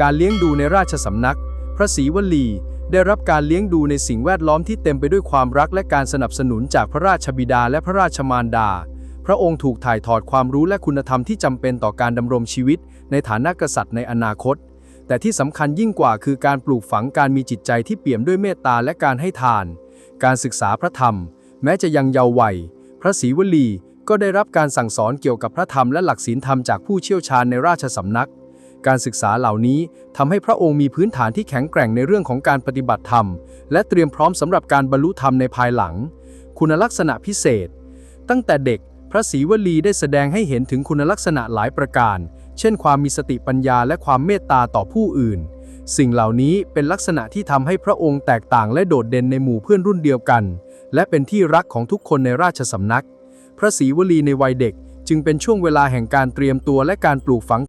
การเลี้ยงดูในราชสำนัก พระศรีวลี ได้รับการเลี้ยงดูในสิ่งแวดล้อมที่เต็มไปด้วยความรักและการสนับสนุนจากพระราชบิดาและพระราชมารดา พระองค์ถูกถ่ายทอดความรู้และคุณธรรมที่จำเป็นต่อการดำรงชีวิต ในฐานะกษัตริย์ในอนาคต แต่ที่สำคัญยิ่งกว่าคือการปลูกฝังการมีจิตใจที่เปี่ยมด้วยเมตตาและการให้ทาน การศึกษาพระธรรม แม้จะยังเยาว์วัย พระศรีวลีก็ได้รับการสั่งสอนเกี่ยวกับพระธรรมและหลักศีลธรรมจากผู้เชี่ยวชาญในราชสำนัก การศึกษาเหล่านี้ทำให้พระองค์มีพื้นฐานที่แข็งแกร่งในเรื่องของการปฏิบัติธรรม และเตรียมพร้อมสำหรับการบรรลุธรรมในภายหลัง คุณลักษณะพิเศษ ตั้งแต่เด็กพระศรีวลีได้แสดงให้เห็นถึงคุณลักษณะหลายประการ เช่น ความมีสติปัญญาและความเมตตาต่อผู้อื่น สิ่งเหล่านี้เป็นลักษณะที่ทำให้พระองค์แตกต่างและโดดเด่นในหมู่เพื่อนรุ่นเดียวกัน และเป็นที่รักของทุกคนในราชสำนัก พระศรีวลีในวัยเด็กจึงเป็นช่วงเวลาแห่งการเตรียมตัวและการปลูกฝัง